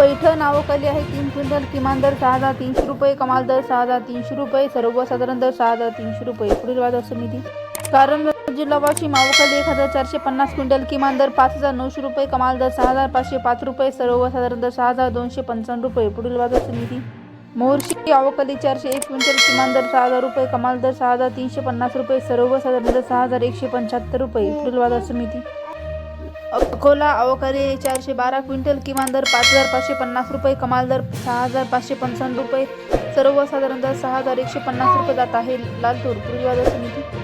पैठण नावाखाली आहे. तीन क्विंटल किमान दर सहा हजार तीनशे रुपये कमाल दर सहा हजार तीनशे रुपये सर्वसाधारण दर सहा हजार तीनशे रुपये. पुढील बाजार समिती. कारण जिल्हा वाशिम मावाखाली एक हजार चारशे पन्नास क्विंटल किमान दर पाच हजार नऊशे रुपये कमाल दर सहा हजार पाचशे पाच रुपये सर्वसाधारण दर सहा हजार दोनशे पंचावन्न रुपये. पुढील बाजार समिती. मोर्शी अवकाली चारशे एक क्विंटल किमान दर सहा हजार रुपये कमाल दर सहा हजार तीनशे पन्नास रुपये सर्वसाधारण दर सहा हजार एकशे पंच्याहत्तर रुपये. पुढील बाजार समिती. अकोला अवकारी चारशे बारा क्विंटल किमान दर पाच हजार पाचशे पन्नास रुपये कमाल दर सहा हजार पाचशे पंचावन्न रुपये. सर्वसाधारण दर सहा हजार एकशे पन्नास रुपये जात आहे. लालतूर पूर्वी बाजार समिती.